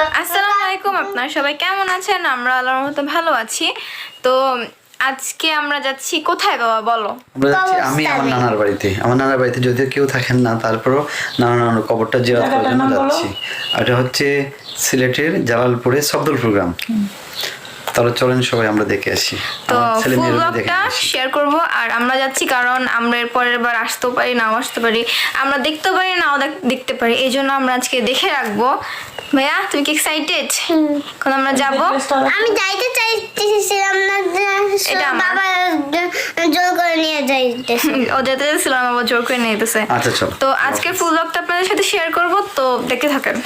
আসসালামু আলাইকুম আপনারা সবাই কেমন আছেন? আমরা আল্লাহর মতো ভালো আছি। তো আজকে আমরা যাচ্ছি কোথায় বাবা বলো? আমরা যাচ্ছি আমি আমার নানার বাড়িতে। আমার নানার বাড়িতে যদিও কেউ থাকেন না তারপরও নানা নানার কবরটা জিয়ারত করার জন্য যাচ্ছি। আর এটা হচ্ছে সিলেটের জালালপুরে সবদুলপুর গ্রাম। তাহলে চলেন সবাই আমরা দেখে আসি। তো ব্লগটা শেয়ার করব আর আমরা যাচ্ছি কারণ আমরা এর পরের বার আসতেও পারি নাও আসতে পারি। আমরা দেখতেও পারি নাও দেখতে পারি। এই জন্য আমরা আজকে দেখে রাখব। ভাইয়া তুমি কি এক্সাইটেড এখন আমরা যাব। আমি যাইতে চাইতেছিলাম না যে এটা। বাবা জোর করে নিয়ে যাইতে ও যেতে চাইছিল আমার বাবা জোর করে নিয়ে যেতেছে। আচ্ছা চলো। তো আজকে ফুল ব্লগটা আপনাদের সাথে শেয়ার করব তো দেখে থাকেন।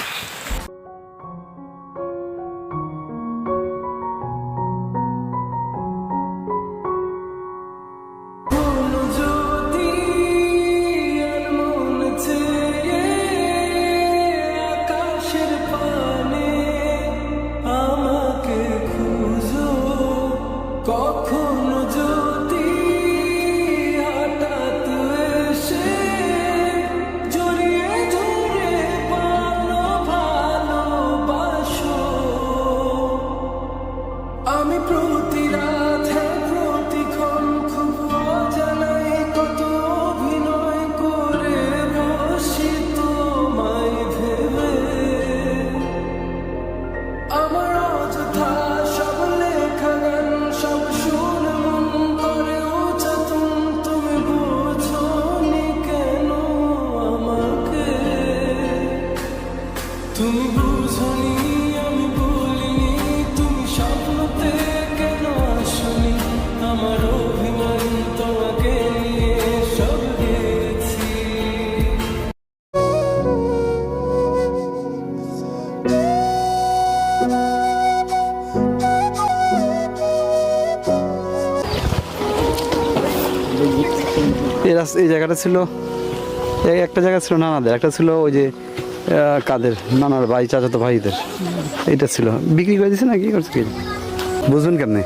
এই জায়গাটা ছিল, এই একটা জায়গা ছিল নানাদের, একটা ছিল ওই যে কাদের, নানার ভাই, চাচাতো ভাইদের। এটা ছিল। বিক্রি করে দিছে না, কি করছে কি বুঝবেন কেমনে?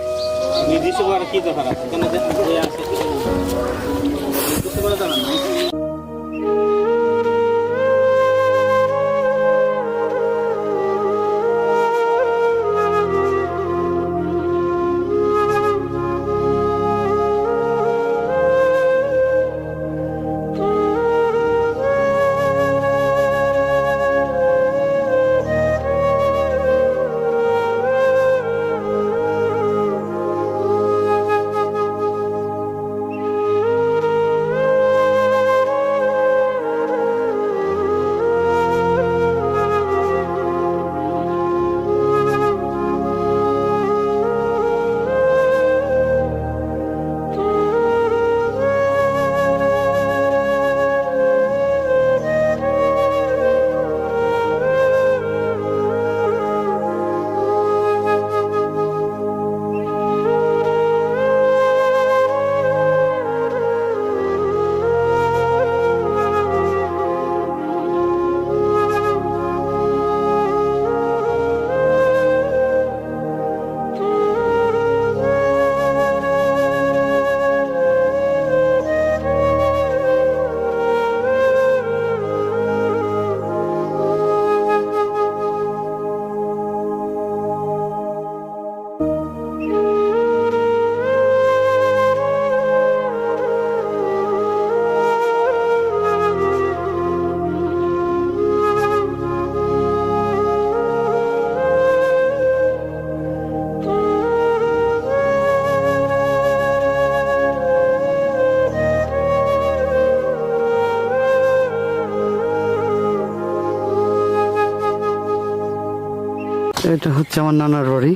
এটা হচ্ছে আমার নানার বাড়ি।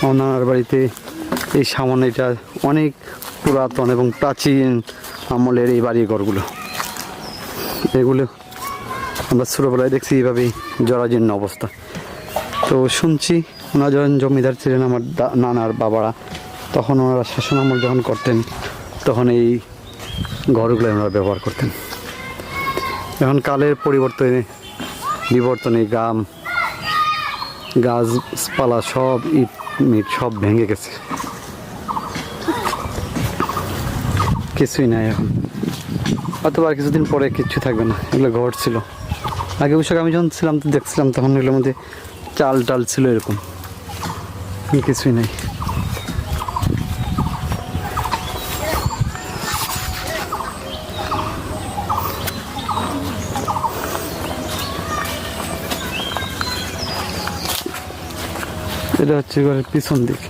আমার নানার বাড়িতে এই সামনে এটা অনেক পুরাতন এবং প্রাচীন আমলের এই বাড়ি ঘরগুলো। এগুলো আমরা ছোটোবেলায় দেখছি এইভাবেই জরাজীর্ণ অবস্থা। তো শুনছি ওনারা যখন জমিদার ছিলেন আমার নানার বাবারা, তখন ওনারা শাসন আমল যখন করতেন, তখন এই ঘরগুলো ওনারা ব্যবহার করতেন। এখন কালের পরিবর্তনে বিবর্তনে গ্রাম গাছপালা সব ইট, মিট সব ভেঙে গেছে। কিছুই নাই এখন। অথবা আর কিছুদিন পরে কিচ্ছু থাকবে না, এগুলো ঘর ছিল। আগে বৈশাখ আমি যখন ছিলাম তো দেখছিলাম, তখন এগুলোর মধ্যে চাল টাল ছিল এরকম। কিছুই নেই। এটা হচ্ছে ঘরের পিছন দিক।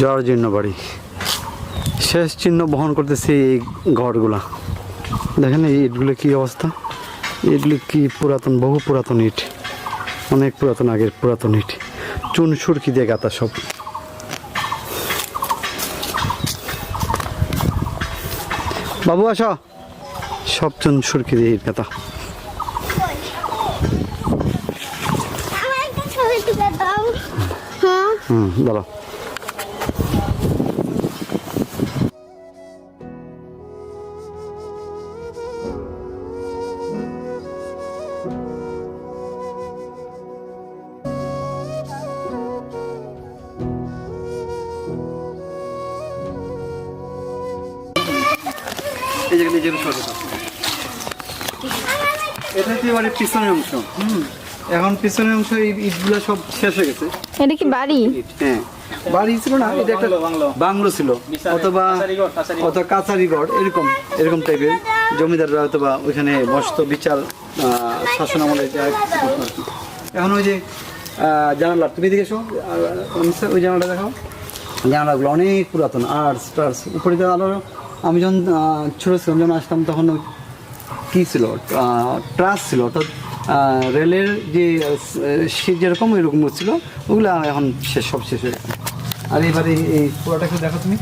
জরাজীর্ণ বাড়ি। শেষ চিহ্ন বহন করতেছে এই ঘরগুলা। দেখেন এই ইটগুলো কি অবস্থা? ইটগুলো কি পুরাতন, বহু পুরাতন ইট। অনেক পুরাতন আগের পুরাতন ইট। চুন সুরকি দিয়ে গাতা সব। বাবু আসো। সব চুন সুরকি দিয়ে গাঁথা হুম বলো। এই নিজের এটা হচ্ছে বাড়ির পিছনের অংশ। হুম। এখন পিছনের অংশ এই ইটগুলো সব শেষ হয়ে গেছে। এটা কি বাড়ি? হ্যাঁ। বাড়ি ছিল না এটা একটা বাংলো, ছিল। অথবা। অথবা কাছারিঘর এরকম এরকম টাইপের জমিদাররা অথবা ওইখানে বসত বিচার শাসন আমলে কি। এখন ওই যে জানালা তুমি দেখে এসো। আর, মিস্টার, ওই জানালা দেখাও। জানালাগুলো অনেক পুরাতন আর্টস টার্স উপরে আরও আমি যখন ছোটো ছিলাম যখন আসতাম তখন কি ছিল? ট্রাস ছিল অর্থাৎ রেলের যে সিট যেরকম ওইরকম ছিল ওগুলো এখন শেষ সব শেষ হয়ে গেছে। আর এবারে এই পুরোটা একটু দেখো তুমি।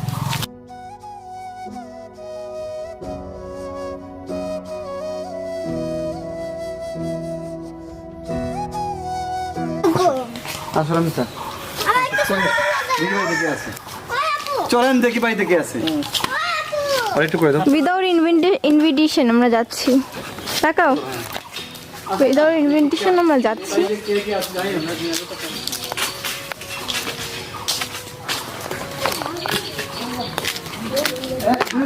স্যার। চলেন। দেখি পাই দেখে আছে আর একটু করে দাও। উইদাউট ইনভিটেশন আমরা যাচ্ছি। তাকাও। উইদাউট ইনভিটেশন আমরা যাচ্ছি।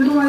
তোমার